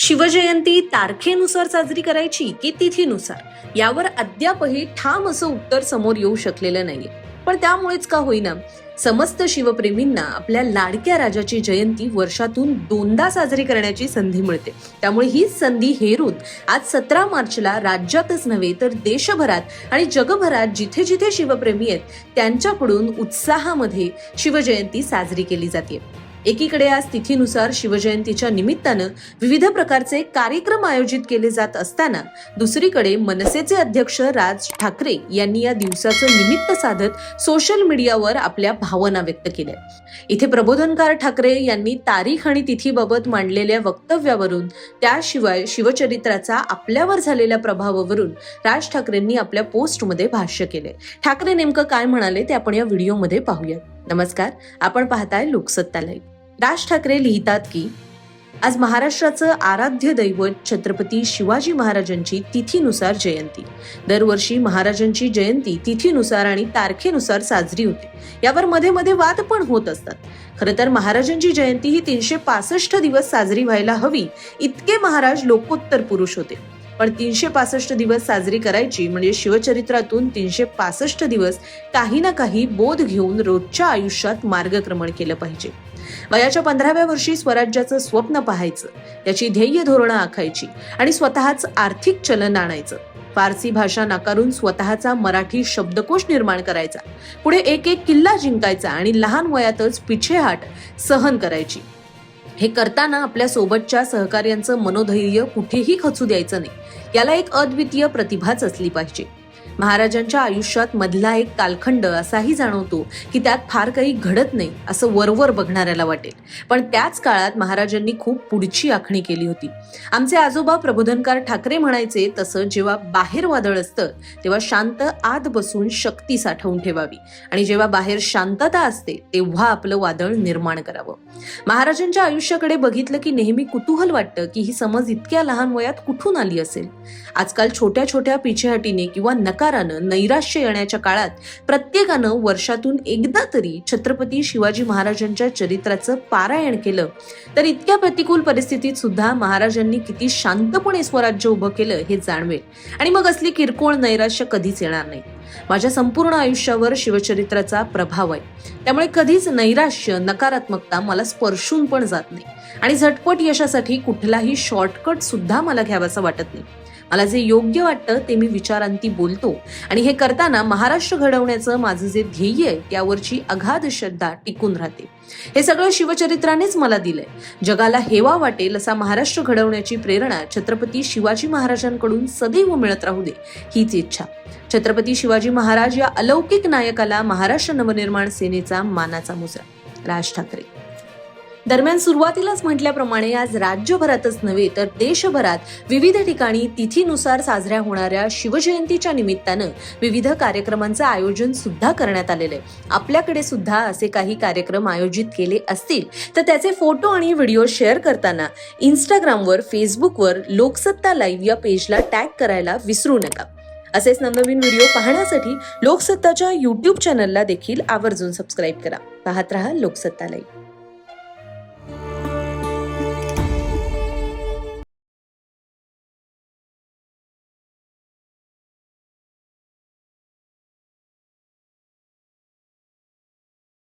शिवजयंती तारखेनुसार साजरी करायची की तिथीनुसार? यावर अद्यापही ठाम असं उत्तर समोर येऊ शकलेलं नाहीये. पण त्यामुळेच का होईना? समस्त शिवप्रेमींना आपल्या लाडक्या राजाची जयंती वर्षातून दोनदा साजरी करण्याची संधी मिळते. त्यामुळे हीच संधी हेरून आज सतरा मार्चला राज्यातच नव्हे तर देशभरात आणि जगभरात जिथे जिथे शिवप्रेमी आहेत त्यांच्याकडून उत्साहामध्ये शिवजयंती साजरी केली जाते. एकीकडे आज तिथीनुसार शिवजयंतीच्या निमित्तानं विविध प्रकारचे कार्यक्रम आयोजित केले जात असताना दुसरीकडे मनसेचे अध्यक्ष राज ठाकरे यांनी या दिवसाचं निमित्त साधत सोशल मीडियावर आपल्या भावना व्यक्त केल्या. इथे प्रबोधनकार ठाकरे यांनी तारीख आणि तिथीबाबत मांडलेल्या वक्तव्यावरून त्याशिवाय शिवचरित्राचा आपल्यावर झालेल्या प्रभावावरून राज ठाकरेंनी आपल्या पोस्टमध्ये भाष्य केले. ठाकरे नेमकं काय म्हणाले ते आपण या व्हिडिओमध्ये पाहूयात. नमस्कार आपण पाहताय लोकसत्ता लाईव्ह राज ठाकरे लिहितात की आज महाराष्ट्राचं आराध्य दैवत छत्रपती शिवाजी महाराजांची तिथीनुसार जयंती. दरवर्षी महाराजांची जयंती तिथीनुसार आणि तारखेनुसार साजरी होते. यावर मध्ये मध्ये वाद पण होत असतात. खरं तर महाराजांची जयंती ही तीनशे पासष्ट दिवस साजरी व्हायला हवी इतके महाराज लोकोत्तर पुरुष होते. पण तीनशे पासष्ट दिवस साजरी करायची म्हणजे शिवचरित्रातून तीनशे पासष्ट दिवस काही ना काही बोध घेऊन रोजच्या आयुष्यात मार्गक्रमण केलं पाहिजे. वयाच्या पंधराव्या वर्षी स्वराज्याचं स्वप्न पाहायचं त्याची ध्येय धोरणं आखायची आणि स्वतःच आर्थिक चलन आणायचं. फारसी भाषा नाकारून स्वतःचा मराठी शब्दकोश निर्माण करायचा. पुढे एक एक किल्ला जिंकायचा आणि लहान वयातच पिछेहाट सहन करायची. हे करताना आपल्या सोबतच्या सहकार्यांचं मनोधैर्य कुठेही खचू द्यायचं नाही. याला एक अद्वितीय प्रतिभाच असली पाहिजे. महाराजांच्या आयुष्यात मधला एक कालखंड असाही जाणवतो की त्यात फार काही घडत नाही असं वरवर बघणाऱ्याला वाटेल. पण त्याच काळात महाराजांनी खूप पुढची आखणी केली होती. आमचे आजोबा प्रबोधनकार ठाकरे म्हणायचे तसं जेव्हा बाहेर वादळ असतं तेव्हा शांत आत बसून शक्ती साठवून ठेवावी. आणि जेव्हा बाहेर शांतता असते तेव्हा आपलं वादळ निर्माण करावं. महाराजांच्या आयुष्याकडे बघितलं की नेहमी कुतूहल वाटतं की ही समज इतक्या लहान वयात कुठून आली असेल? आजकाल छोट्या छोट्या पिछेहाटीने किंवा नकारानं नैराश्य येण्याच्या काळात प्रत्येकानं वर्षातून एकदा तरी छत्रपती शिवाजी महाराजांच्या चरित्राचं पारायण केलं. तर इतक्या प्रतिकूल परिस्थितीत सुद्धा महाराजांनी किती शांतपणे स्वराज्य उभं केलं हे जाणवेल. आणि मग असली किरकोळ नैराश्य कधीच येणार नाही. माझ्या संपूर्ण आयुष्यावर शिवचरित्राचा प्रभाव आहे. त्यामुळे कधीच नैराश्य नकारात्मकता मला स्पर्शून पण जात नाही. आणि झटपट यशासाठी कुठलाही शॉर्टकट सुद्धा मला घ्यावासा वाटत नाही. मला जे योग्य वाटतं ते मी विचारांती बोलतो. आणि हे करताना महाराष्ट्र घडवण्याचं माझं जे ध्येय आहे त्यावरची अगाध श्रद्धा टिकून राहते. हे सगळं शिवचरित्रानेच मला दिलंय. जगाला हेवा वाटेल असा महाराष्ट्र घडवण्याची प्रेरणा छत्रपती शिवाजी महाराजांकडून सदैव मिळत राहू दे हीच इच्छा. छत्रपती शिवाजी महाराज या अलौकिक नायकाला महाराष्ट्र नवनिर्माण सेनेचा मानाचा मुजरा राज ठाकरे. दरम्यान सुरुवातीलाच म्हटल्याप्रमाणे आज राज्यभरातच नव्हे तर देशभरात विविध ठिकाणी तिथीनुसार साजऱ्या होणाऱ्या शिवजयंतीच्या निमित्तानं विविध कार्यक्रमांचं आयोजन सुद्धा करण्यात आलेलं आहे. आपल्याकडे सुद्धा असे काही कार्यक्रम आयोजित केले असतील तर त्याचे फोटो आणि व्हिडिओ शेअर करताना इंस्टाग्रामवर फेसबुकवर लोकसत्ता लाईव्ह या पेजला टॅग करायला विसरू नका. असेच नवनवीन व्हिडिओ पाहण्यासाठी लोकसत्ताच्या युट्यूब चॅनलला देखील आवर्जून सबस्क्राईब करा. पाहत रहा लोकसत्ता लाईव्ह.